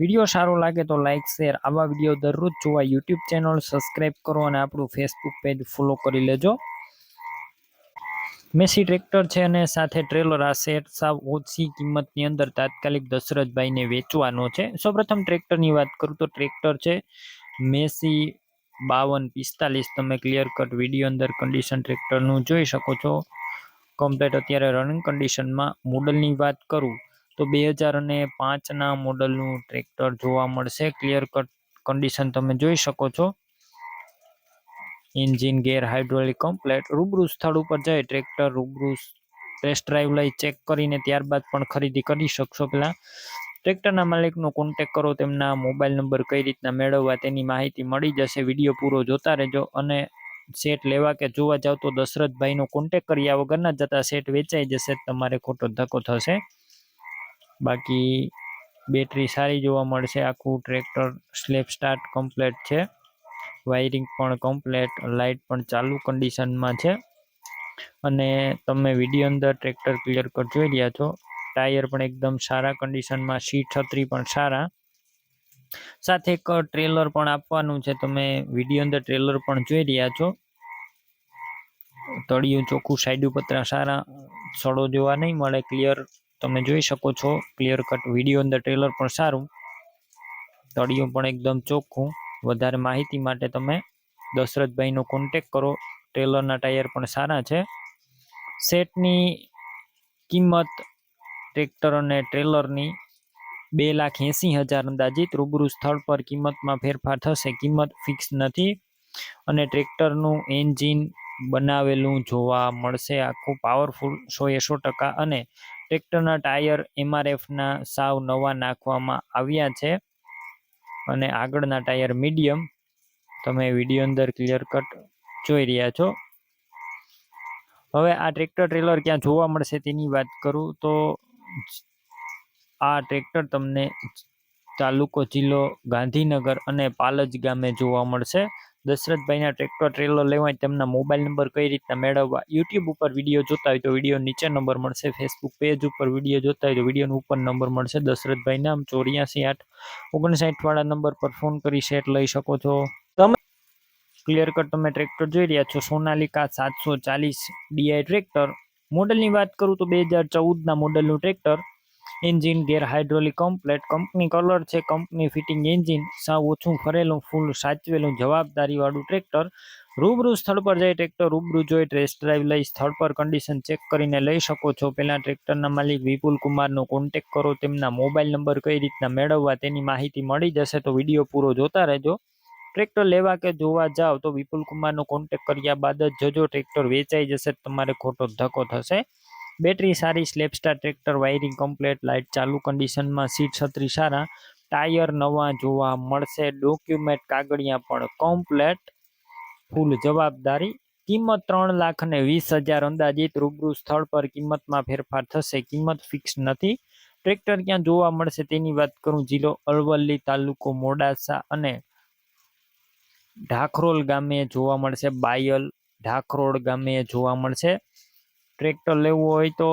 Video સારો લાગે તો લાઇક શેર આવા વીડિયો દરરોજ જોવા યુટ્યુબ ચેનલ સબસ્ક્રાઈબ કરો અને આપણું ફેસબુક પેજ ફોલો કરી લેજો. મેસી ટ્રેક્ટર છે અને સાથે ટ્રેલર આ સેટ સાવ ઓછી કિંમતની અંદર તાત્કાલિક દશરથભાઈને વેચવાનો છે. સૌપ્રથમ ટ્રેક્ટરની વાત કરું તો ટ્રેક્ટર છે મેસી બાવન પિસ્તાલીસ. તમે ક્લિયર કટ વીડિયો અંદર કન્ડિશન ટ્રેક્ટરનું જોઈ શકો છો. કમ્પ્લેટ અત્યારે રનિંગ કન્ડિશનમાં મોડલની વાત કરું. તો બે હજાર અને પાંચના મોડલનું ટ્રેક્ટર જોવા મળશે. ક્લિયર કટ કન્ડિશન તમે જોઈ શકો છો. એન્જિન ગેર હાઇડ્રોલિક કમ્પ્લેટ રૂબરૂ સ્થળ ઉપર જઈ ટ્રેક્ટર રૂબરૂ ટેસ્ટ ડ્રાઈવ લઈ ચેક કરીને ત્યારબાદ પણ ખરીદી કરી શકશો પહેલાં ટ્રેક્ટરના માલિકનો કોન્ટેક કરો, તેમના મોબાઈલ નંબર કઈ રીતના મેળવવા તેની માહિતી મળી જશે. વીડિયો પૂરો જોતા રહેજો અને સેટ લેવા કે જોવા જાવ તો દશરથભાઈનો કોન્ટેક કર્યા વગરના જતા સેટ વેચાઈ જશે. તમારે ખોટો ધક્કો થશે. બાકી બેટરી સારી જોવા મળશે. આખું ટ્રેક્ટર સ્લેપ સ્ટાર્ટ કમ્પ્લેટ છે. વાયરિંગ પણ કમ્પ્લેટ લાઇટ પણ ચાલુ કન્ડિશનમાં છે. અને તમે વીડિયો અંદર ટ્રેક્ટર ક્લિયર કટ જોઈ રહ્યા છો. ટાયર પણ એકદમ સારા કન્ડિશનમાં સીટ છત્રી પણ સારા. સાથે એક ટ્રેલર પણ આપવાનું છે. તમે વીડિયો અંદર ટ્રેલર પણ જોઈ રહ્યા છો. તળિયું ચોખ્ખું સાઈડ પતરા સારા, સડો જોવા નહીં મળે ક્લિયર તમે જોઈ શકો છો ક્લિયર કટ વીડિયો અંદર ટ્રેલર પણ સારું. તળિયું પણ એકદમ ચોખ્ખું. વધારે માહિતી માટે તમે દશરથભાઈનો કોન્ટેક કરો. ટ્રેલરના ટાયર પણ સારા છે. સેટની કિંમત ટ્રેક્ટર અને ટ્રેલરની બે લાખ એંસી હજાર અંદાજિત. રૂબરૂ સ્થળ પર કિંમતમાં ફેરફાર થશે. કિંમત ફિક્સ નથી. અને ટ્રેક્ટરનું એન્જિન બનાવેલું જોવા મળશે. આખું પાવરફુલ સો એ સો ટકા અને ટ્રેક્ટરના ટાયર એમઆરએફના સાવ નવા નાખવામાં આવ્યા છે અને આગળના ટાયર મીડિયમ. તમે વીડિયો અંદર ક્લિયર કટ જોઈ રહ્યા છો. હવે આ ટ્રેક્ટર ટ્રેલર ક્યાં જોવા મળશે તેની વાત કરું તો આ ટ્રેક્ટર તમને તાલુકો જિલ્લો ગાંધીનગર અને પાલજ ગામે જોવા મળશે. દશરથભાઈના ટ્રેક્ટર ટ્રેલર લેવાય તેમના મોબાઈલ નંબર કઈ રીતના મેળવવા? યુટ્યુબ ઉપર વીડિયો જોતા હોય તો વીડિયો નીચે નંબર મળશે ફેસબુક પેજ ઉપર વીડિયો જોતા હોય તો વિડીયોનો ઉપર નંબર મળશે. દશરથભાઈ નામ ચોર્યાસી આઠ ઓગણસાઠ વાળા નંબર પર ફોન કરી સેટ લઈ શકો છો. તમે ક્લિયર કટ તમે ટ્રેક્ટર જોઈ રહ્યા છો. સોનાલિકા સાતસો ચાલીસ ડીઆઈ ટ્રેક્ટર મોડલની વાત કરું તો બે હજાર ચૌદના મોડલનું tractor engine gear hydraulic complete company colour છે કંપની ફિટિંગ એન્જિન સાવ ઓછું ફરેલું ફૂલ સાચવેલું, જવાબદારીવાળું ટ્રેક્ટર રૂબરૂ સ્થળ પર જઈ ટ્રેક્ટર રૂબરૂ જોઈ ટેસ્ટ ડ્રાઈવ લઈ, સ્થળ પર કન્ડિશન ચેક કરીને લઈ શકો છો. પહેલાં ટ્રેક્ટરના માલિક વિપુલ કુમારનો કોન્ટેક કરો, તેમના મોબાઈલ નંબર કઈ રીતના મેળવવા તેની માહિતી મળી જશે તો વીડિયો પૂરો જોતા રહેજો. ટ્રેક્ટર લેવા કે જોવા જાઓ તો વિપુલ કુમારનો કોન્ટેક કર્યા બાદ જ જજો ટ્રેક્ટર વેચાઈ જશે, તમારે ખોટો ધક્કો થશે. બેટરી સારી self start tractor wiring complete light ચાલુ કન્ડિશનમાં સીટ છત્રી સારા, ટાયર નવા જોવા મળશે ડોક્યુમેન્ટ કાગળિયા પણ કમ્પ્લેટ ફૂલ જવાબદારી. કિંમત ત્રણ લાખ અને વીસ હજાર અંદાજિત, રૂબરૂ સ્થળ પર કિંમતમાં ફેરફાર થશે, કિંમત ફિક્સ નથી. ટ્રેક્ટર ક્યાં જોવા મળશે તેની વાત કરું, જિલ્લો અરવલ્લી તાલુકો મોડાસા અને ઢાખરોલ ગામે જોવા મળશે, બાયલ ઢાખરોડ ગામે જોવા મળશે. ટ્રેક્ટર લેવું હોય તો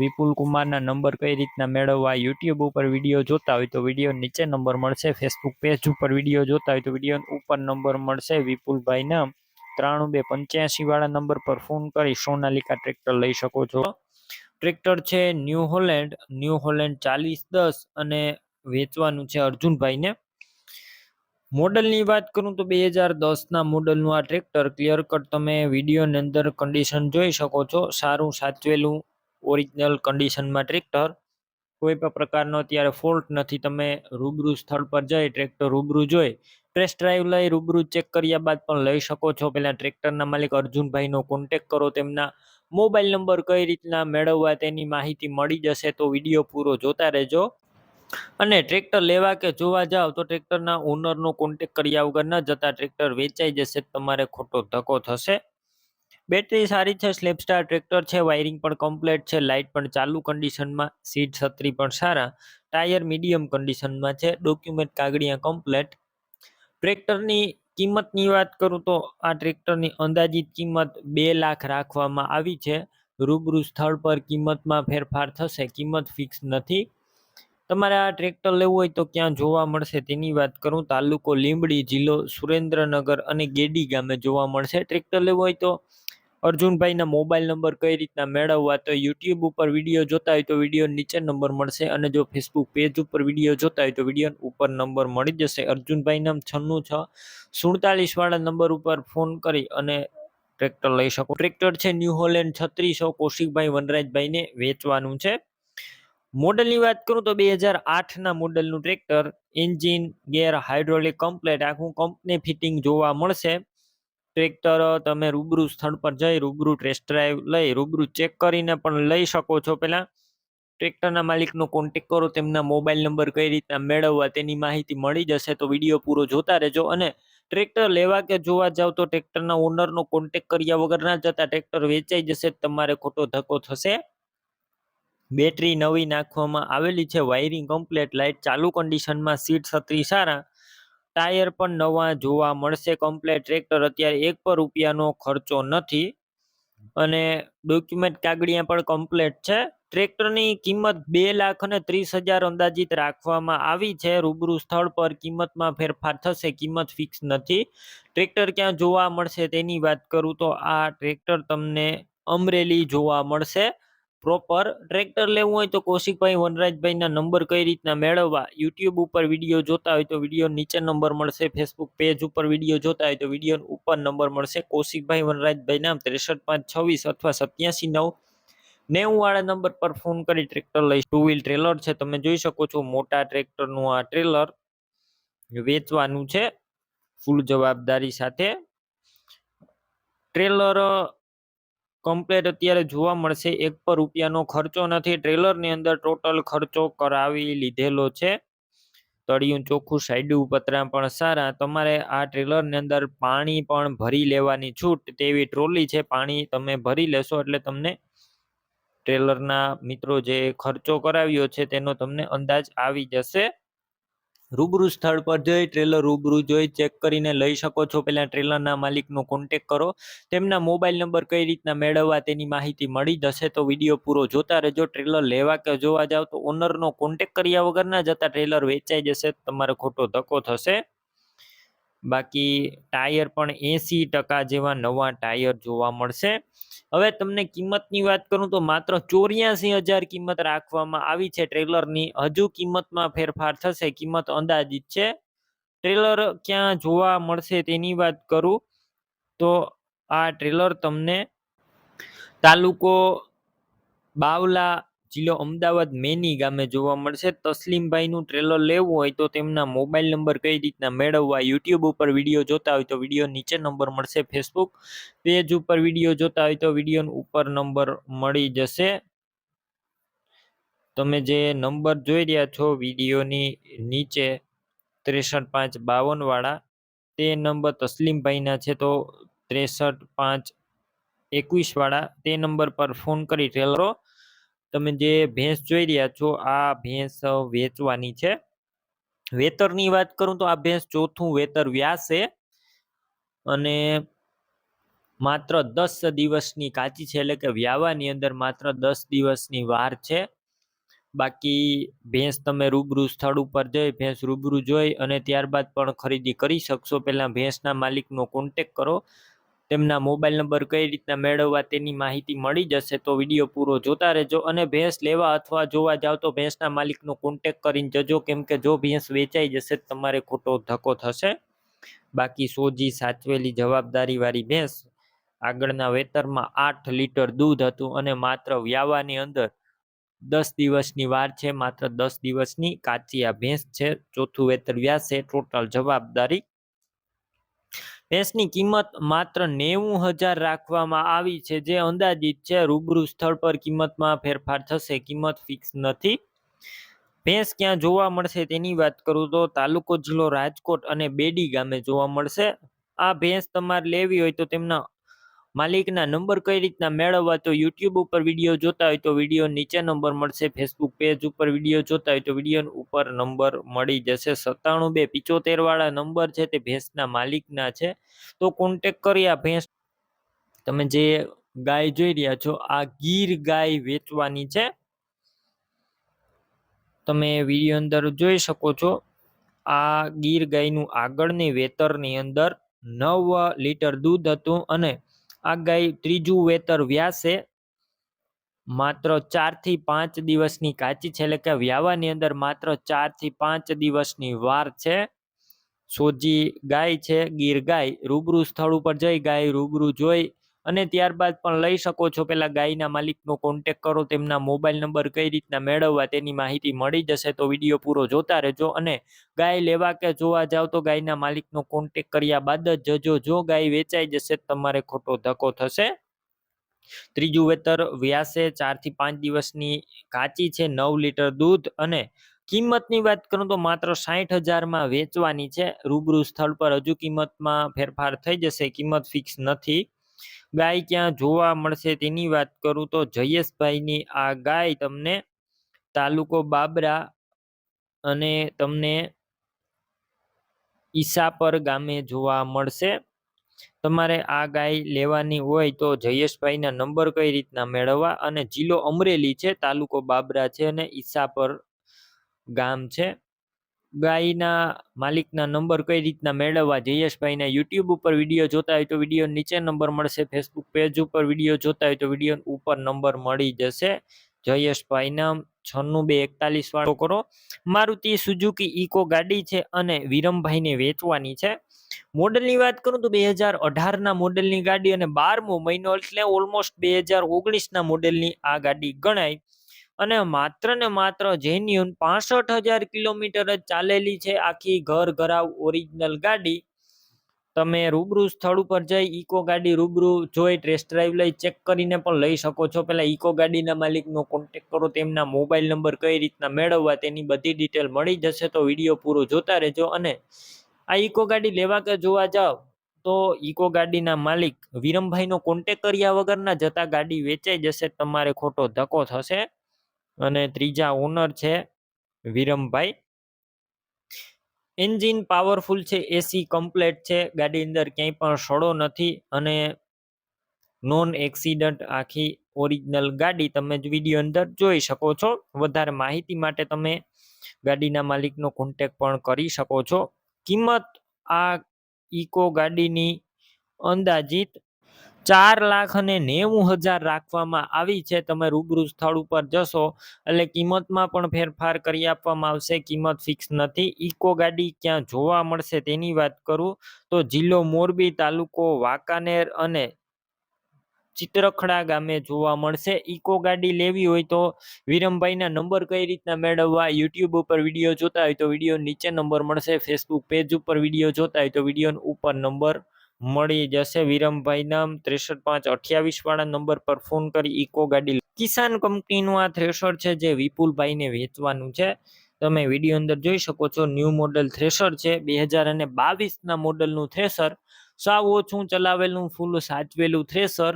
વિપુલ કુમારના નંબર કઈ રીતના મેળવવા યુટ્યુબ ઉપર વીડિયો જોતા હોય તો વીડિયો નીચે નંબર મળશે ફેસબુક પેજ ઉપર વીડિયો જોતા હોય તો વીડિયો ઉપર નંબર મળશે. વિપુલભાઈના ત્રાણું બે પંચ્યાસી વાળા નંબર પર ફોન કરી સોનાલિકા ટ્રેક્ટર લઈ શકો છો. ટ્રેક્ટર છે ન્યૂ હોલેન્ડ ન્યૂ હોલેન્ડ ચાલીસ દસ અને વેચવાનું છે અર્જુનભાઈને. મોડલની વાત કરું તો બે હજાર દસના મોડલનું આ ટ્રેક્ટર ક્લિયર કટ તમે વિડીયોની અંદર કન્ડિશન જોઈ શકો છો. સારું સાચવેલું ઓરિજિનલ કન્ડિશનમાં ટ્રેક્ટર. કોઈ પણ પ્રકારનો અત્યારે ફોલ્ટ નથી. તમે રૂબરૂ સ્થળ પર જઈ ટ્રેક્ટર રૂબરૂ જોઈ ટેસ્ટ ડ્રાઈવ લઈ રૂબરૂ ચેક કર્યા બાદ પણ લઈ શકો છો. પહેલાં ટ્રેક્ટરના માલિક અર્જુનભાઈનો કોન્ટેક કરો, તેમના મોબાઈલ નંબર કઈ રીતના મેળવવા તેની માહિતી મળી જશે તો વીડિયો પૂરો જોતા રહેજો. અને ટ્રેક્ટર લેવા કે જોવા જાવ તો ટ્રેક્ટરના ઓનરનો કોન્ટેક કર્યા વગર ન જતા ટ્રેક્ટર વેચાઈ જશે, તમારે ખોટો ધક્કો થશે. બેટરી સારી છે સ્લેપસ્ટાર ટ્રેક્ટર છે વાયરિંગ પણ કમ્પ્લીટ છે લાઇટ પણ ચાલુ કન્ડિશનમાં સીટ છત્રી પણ સારા ટાયર મીડિયમ કન્ડિશનમાં છે ડોક્યુમેન્ટ કાગળિયા કમ્પ્લેટ ટ્રેક્ટરની કિંમતની વાત કરું તો આ ટ્રેક્ટરની અંદાજિત કિંમત બે લાખ રાખવામાં આવી છે. રૂબરૂ સ્થળ પર કિંમતમાં ફેરફાર થશે, કિંમત ફિક્સ નથી. તમારે આ ટ્રેક્ટર લેવું હોય તો ક્યાં જોવા મળશે તેની વાત કરું. તાલુકો લીંબડી જિલ્લો સુરેન્દ્રનગર અને ગેડી ગામે જોવા મળશે ટ્રેક્ટર લેવું હોય તો. અર્જુનભાઈના મોબાઈલ નંબર કઈ રીતના મેળવવા તો યુટ્યુબ ઉપર વીડિયો જોતા હોય તો વીડિયો નીચે નંબર મળશે અને જો ફેસબુક પેજ ઉપર વીડિયો જોતા હોય તો વીડિયો ઉપર નંબર મળી જશે. અર્જુનભાઈ નામ છન્નું છ. સુડતાલીસ વાળા નંબર ઉપર ફોન કરી અને ટ્રેક્ટર લઈ શકો. ટ્રેક્ટર છે ન્યૂ હોલેન્ડ છત્રીસો. કૌશિકભાઈ વનરાજભાઈને વેચવાનું છે. મોડલની વાત કરું તો બે હજાર આઠના મોડલનું tractor, engine, gear hydraulic complete, આખું કંપની ફિટિંગ જોવા મળશે. ટ્રેક્ટર તમે રૂબરૂ સ્થળ પર જઈ, રૂબરૂ ટેસ્ટ ડ્રાઈવ લઈ, રૂબરૂ ચેક કરીને પણ લઈ શકો છો. પહેલાં ટ્રેક્ટરના માલિકનો કોન્ટેક કરો, તેમના મોબાઈલ નંબર કઈ રીતના મેળવવા તેની માહિતી મળી જશે તો વીડિયો પૂરો જોતા રહેજો અને ટ્રેક્ટર લેવા કે જોવા જાવ તો ટ્રેક્ટરના ઓનરનો કોન્ટેક કર્યા વગર ના જતા ટ્રેક્ટર વેચાઈ જશે, તમારે ખોટો ધક્કો થશે. બેટરી નવી નાખવામાં આવેલી છે. વાયરિંગ કમ્પ્લેટ, લાઇટ ચાલુ કન્ડિશનમાં, સીટ છત્રી સારા. ટાયર પણ નવા જોવા મળશે. કમ્પ્લેટ ટ્રેક્ટર અત્યારે એક પર રૂપિયાનો ખર્ચો નથી. અને ડોક્યુમેન્ટ કાગળિયા પણ કમ્પ્લેટ છે. ટ્રેક્ટરની કિંમત બે લાખ અને ત્રીસ હજાર અંદાજિત રાખવામાં આવી છે. રૂબરૂ સ્થળ પર કિંમતમાં ફેરફાર થશે. કિંમત ફિક્સ નથી. ટ્રેક્ટર ક્યાં જોવા મળશે તેની વાત કરું તો આ ટ્રેક્ટર તમને અમરેલી જોવા મળશે. પ્રોપર ટ્રેક્ટર લેવું હોય તો કૌશિકભાઈ વનરાજભાઈના નંબર કઈ રીતના મેળવવા? યુટ્યુબ ઉપર વીડિયો જોતા હોય તો વીડિયો નીચે નંબર મળશે. ફેસબુક પેજ ઉપર વીડિયો જોતા હોય તો વીડિયો ઉપર નંબર મળશે. કૌશિકભાઈ વનરાજભાઈના ત્રેસઠ પાંચ છવ્વીસ અથવા સત્યાસી નવ નેવું વાળા નંબર પર ફોન કરી ટ્રેક્ટર લઈ ટુ વ્હીલ ટ્રેલર છે. તમે જોઈ શકો છો મોટા ટ્રેક્ટરનું આ ટ્રેલર વેચવાનું છે. ફૂલ જવાબદારી સાથે. ટ્રેલર કમ્પ્લેટ અત્યારે જોવા મળશે. એક પર રૂપિયાનો ખર્ચો નથી. ટ્રેલરની અંદર ટોટલ ખર્ચો કરાવી લીધેલો છે. તળિયું ચોખ્ખું સાઈડું પતરા પણ સારા. તમારે આ ટ્રેલરની અંદર પાણી પણ ભરી લેવાની છૂટ તેવી ટ્રોલી છે. પાણી તમે ભરી લેશો એટલે તમને ટ્રેલરના મિત્રો જે ખર્ચો કરાવ્યો છે તેનો તમને અંદાજ આવી જશે. રૂબરૂ સ્થળ પર જઈ ટ્રેલર રૂબરૂ જોઈ ચેક કરીને લઈ શકો છો. પહેલાં ટ્રેલરના માલિકનો કોન્ટેક કરો. તેમના મોબાઈલ નંબર કઈ રીતના મેળવવા તેની માહિતી મળી જશે તો વીડિયો પૂરો જોતા રહેજો. ટ્રેલર લેવા કે જોવા જાવ તો ઓનરનો કોન્ટેક કર્યા વગર ના જતા ટ્રેલર વેચાઈ જશે. તમારે ખોટો ધક્કો થશે. બાકી ટાયર પણ એંસી ટકા જેવા નવા ટાયર જોવા મળશે. હવે તમને કિંમતની વાત કરું તો માત્ર ચોર્યાસી હજાર કિંમત રાખવામાં આવી છે ટ્રેલરની. હજુ કિંમતમાં ફેરફાર થશે, કિંમત અંદાજિત છે. ટ્રેલર ક્યાં જોવા મળશે તેની વાત કરું તો આ ટ્રેલર તમને તાલુકો બાવલા જિલ્લો અમદાવાદ મેની ગામે જોવા મળશે. તસલીમભાઈનું ટ્રેલર લેવું હોય તો તેમના મોબાઈલ નંબર કઈ રીતના મેળવવા યુટ્યુબ ઉપર વીડિયો જોતા હોય તો વીડિયો નીચે નંબર મળશે ફેસબુક પેજ ઉપર વીડિયો જોતા હોય તો વીડિયો ઉપર નંબર મળી જશે. તમે જે નંબર જોઈ રહ્યા છો વિડીયોની નીચે ત્રેસઠ પાંચ બાવન વાળા તે નંબર તસલીમભાઈના છે તો ત્રેસઠ પાંચ એકવીસ વાળા તે નંબર પર ફોન કરી ટ્રેલરો તમે જે ભેંસ જોઈ રહ્યા છો, આ ભેંસ વેચવાની છે. વેતરની વાત કરું તો આ ભેંસ ચોથું વેતર વ્યાસે અને માત્ર દસ દિવસની કાચી છે, એટલે કે વ્યાવાની અંદર માત્ર દસ દિવસની વાર છે. બાકી ભેંસ તમે રૂબરૂ સ્થળ ઉપર જઈ, ભેંસ રૂબરૂ જોઈ અને ત્યારબાદ પણ ખરીદી કરી શકશો. પહેલાં ભેંસના માલિકનો કોન્ટેક કરો. તેમના મોબાઈલ નંબર કઈ રીતના મેળવવા તેની માહિતી મળી જશે તો વીડિયો પૂરો જોતા રહેજો અને ભેંસ લેવા અથવા જોવા જાવ તો ભેંસના માલિકનો કોન્ટેક કરીને જજો. કેમ કે જો ભેંસ વેચાઈ જશે તમારે ખોટો ધક્કો થશે. બાકી સોજી સાચવેલી જવાબદારી વાળી ભેંસ આગળના વેતરમાં આઠ લીટર દૂધ હતું અને માત્ર વ્યાવાની અંદર દસ દિવસની વાર છે. માત્ર દસ દિવસની કાચી આ ભેંસ છે. ચોથું વેતર વ્યાસે. ટોટલ જવાબદારી ભેંસની કિંમત માત્ર નેવું હજાર રાખવામાં આવી છે, જે અંદાજિત છે રૂબરૂ સ્થળ પર કિંમતમાં ફેરફાર થશે. કિંમત ફિક્સ નથી. ભેંસ ક્યાં જોવા મળશે તેની વાત કરું તો તાલુકો જિલ્લો રાજકોટ અને બેડી ગામે જોવા મળશે. આ ભેંસ તમારે લેવી હોય તો તેમના માલિકના નંબર કઈ રીતના મેળવવા તો યુટ્યુબ ઉપર વીડિયો જોતા હોય તો વીડિયો નીચે નંબર મળશે. ફેસબુક પેજ ઉપર વીડિયો જોતા હોય તો વીડિયો ઉપર નંબર મળી જશે. સત્તાણું બે પિચોતેર વાળા નંબર છે તે ભેંસના માલિકના છે. તો કોન્ટેક કરી આ ભેંસ. તમે જે ગાય જોઈ રહ્યા છો, આ ગીર ગાય વેચવાની છે. તમે વીડિયો અંદર જોઈ શકો છો. આ ગીર ગાયનું આગળની વેતરની અંદર નવ લીટર દૂધ હતું અને આ ગાય ત્રીજું વેતર વ્યાસે. માત્ર ચારથી પાંચ દિવસની કાચી છે. એટલે કે વ્યાવાની અંદર માત્ર ચારથી પાંચ દિવસની વાર છે. સોજી ગાય છે, ગીર ગાય. રૂબરૂ સ્થળ ઉપર જઈ ગાય રૂબરૂ જોઈ અને ત્યારબાદ પણ લઈ શકો છો. પેલા ગાયના માલિકનો કોન્ટેક કરો, તેમના મોબાઈલ નંબર કઈ રીતના મેળવવા તેની માહિતી મળી જશે તો વીડિયો પૂરો જોતા રહેજો. અને ગાય લેવા કે જોવા જાવ તો ગાયના માલિકનો કોન્ટેક કર્યા બાદ જ જજો જો ગાય વેચાઈ જશે તમારે ખોટો ધક્કો થશે. ત્રીજું વેતર વ્યાસે ચારથી પાંચ દિવસની કાચી છે, નવ લીટર દૂધ. અને કિંમતની વાત કરું તો માત્ર સાઠ હજારમાં વેચવાની છે. રૂબરૂ સ્થળ પર હજુ કિંમતમાં ફેરફાર થઈ જશે. કિંમત ફિક્સ નથી. ગાય ક્યાં જોવા મળશે તેની વાત કરું તો જયેશભાઈની આ ગાય તમને તાલુકો બાબરા અને તમને ઈસાપર ગામે જોવા મળશે. તમારે આ ગાય લેવાની હોય તો જયેશભાઈના નંબર કઈ રીતના મેળવવા અને જિલ્લો અમરેલી છે, તાલુકો બાબરા છે અને ઈસાપર ગામ છે. ગાયના માલિકના નંબર કઈ રીતના મેળવવા? જયેશભાઈના યુટ્યુબ ઉપર વીડિયો જોતા હોય તો વીડિયો નીચે નંબર મળશે. ફેસબુક પેજ ઉપર વીડિયો જોતા હોય તો વીડિયો ઉપર નંબર મળી જશે. જયેશભાઈના છન્નું બે એકતાલીસ વાળો કરો. મારુતિ સુઝુકી ઇકો ગાડી છે અને વિરમભાઈને વેચવાની છે. મોડલની વાત કરું તો બે હજાર અઢારના મોડલની ગાડી અને બારમો મહિનો એટલે ઓલમોસ્ટ બે હજાર ઓગણીસના મોડલની આ ગાડી ગણાય. અને માત્ર ને માત્ર જેન્યુન પાસઠ હજાર કિલોમીટર જ ચાલેલી છે આખી ઘર ઘરાવ ઓરિજિનલ ગાડી. તમે રૂબરૂ સ્થળ ઉપર જઈ ઇકો ગાડી રૂબરૂ જોઈ ટેસ્ટ ડ્રાઈવ લઈ ચેક કરીને પણ લઈ શકો છો. પહેલાં ઇકો ગાડીના માલિકનો કોન્ટેક કરો, તેમના મોબાઈલ નંબર કઈ રીતના મેળવવા તેની બધી ડિટેલ મળી જશે તો વીડિયો પૂરો જોતા રહેજો અને આ ઇકો ગાડી લેવા કે જોવા જાઓ તો ઇકો ગાડીના માલિક વિરમભાઈનો કોન્ટેક કર્યા વગરના જતા ગાડી વેચાઈ જશે, તમારે ખોટો ધક્કો થશે. અને ત્રીજા ઓનર છે વિરમભાઈ. એન્જિન પાવરફુલ છે એસી કમ્પ્લેટ છે, ગાડી અંદર ક્યાંય પણ સડો નથી અને નોન એક્સિડન્ટ આખી ઓરિજિનલ ગાડી તમે જ વીડિયો અંદર જોઈ શકો છો. વધારે માહિતી માટે તમે ગાડીના માલિકનો કોન્ટેક પણ કરી શકો છો. કિંમત આ ઇકો ગાડીની અંદાજિત ચાર લાખ અને નેવું હજાર રાખવામાં આવી છે. તમે રૂબરૂ સ્થળ ઉપર જશો, એટલે કિંમતમાં પણ ફેરફાર કરી આપવામાં આવશે. કિંમત ફિક્સ નથી. ઇકો ગાડી ક્યાં જોવા મળશે તેની વાત કરું તો જિલ્લો મોરબી તાલુકો વાંકાનેર અને ચિત્રખડા ગામે જોવા મળશે. ઇકો ગાડી લેવી હોય તો વિરમભાઈના નંબર કઈ રીતના મેળવવા યુટ્યુબ ઉપર વીડિયો જોતા હોય તો વીડિયો નીચે નંબર મળશે. ફેસબુક પેજ ઉપર વીડિયો જોતા હોય તો વીડિયો ઉપર નંબર મળી જશે. વિરમભાઈ નામ ત્રેસઠ પાંચ અઠ્યાવીસ વાળા નંબર પર ફોન કરી ઇકો ગાડી કિસાન કંપનીનું આ થ્રેશર છે જે વિપુલભાઈને વેચવાનું છે. તમે વીડિયો અંદર જોઈ શકો છો, ન્યૂ મોડલ થ્રેશર છે. બે હજાર અને બાવીસના મોડલનું થ્રેશર. સાવ ઓછું ચલાવેલું, ફૂલ સાચવેલું થ્રેશર.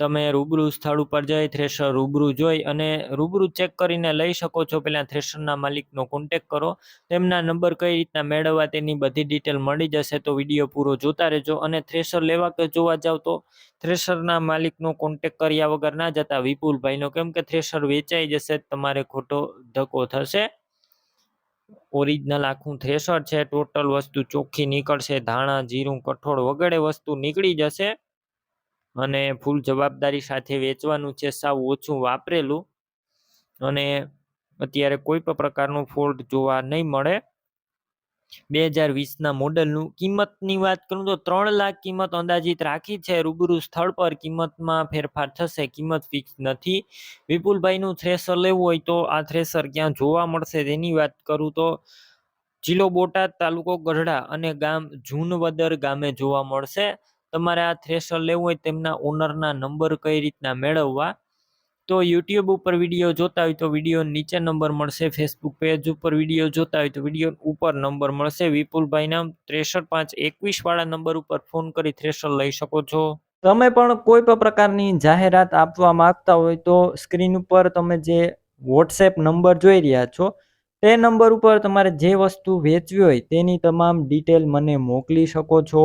તમે રૂબરૂ સ્થળ ઉપર જઈ થ્રેશર રૂબરૂ જોઈ અને રૂબરૂ ચેક કરીને લઈ શકો છો. પહેલાં થ્રેશરના માલિકનો કોન્ટેક કરો. તેમના નંબર કઈ રીતના મેળવવા તેની બધી ડિટેલ મળી જશે તો વીડિયો પૂરો જોતા રહેજો અને થ્રેશર લેવા કે જોવા જાવ તો થ્રેશરના માલિકનો કોન્ટેક કર્યા વગર ના જતા. વિપુલભાઈનો કેમ કે થ્રેશર વેચાઈ જશે તમારે ખોટો ધક્કો થશે. ઓરિજિનલ આખું થ્રેશર છે ટોટલ વસ્તુ ચોખ્ખી નીકળશે, ધાણા, જીરું, કઠોળ વગેરે વસ્તુ નીકળી જશે. અને ફૂલ જવાબદારી સાથે વેચવાનું છે, સાવ ઓછું વાપરેલું. અને અત્યારે કોઈ પણ પ્રકારનું ફોલ્ટ જોવા નહીં મળે. બે હજાર વીસના મોડલનું કિંમતની વાત કરું તો ત્રણ લાખ કિંમત અંદાજિત રાખી છે. રૂબરૂ સ્થળ પર કિંમતમાં ફેરફાર થશે, કિંમત ફિક્સ નથી. વિપુલભાઈનું થ્રેસર લેવું હોય તો આ થ્રેસર ક્યાં જોવા મળશે તેની વાત કરું તો જિલ્લો બોટાદ તાલુકો ગઢડા અને ગામ જૂનવદર ગામે જોવા મળશે. તમારે આ થ્રેશર લેવું હોય તેમના ઓનરના નંબર કઈ રીતના મેળવવા. તો યુટ્યુબ ઉપર વીડિયો જોતા હોય તો વીડિયો નીચે નંબર મળશે ફેસબુક પેજ ઉપર વીડિયો જોતા હોય તો વીડિયો ઉપર નંબર મળશે. વિપુલભાઈના ત્રેસઠ પાંચ એકવીસ વાળા નંબર ઉપર ફોન કરી થ્રેશર લઈ શકો છો. તમે પણ કોઈ પણ પ્રકારની જાહેરાત આપવા માંગતા હોય તો સ્ક્રીન ઉપર તમે જે વોટ્સએપ નંબર જોઈ રહ્યા છો, તે નંબર ઉપર તમારે જે વસ્તુ વેચવી હોય તેની તમામ ડિટેલ મને મોકલી શકો છો.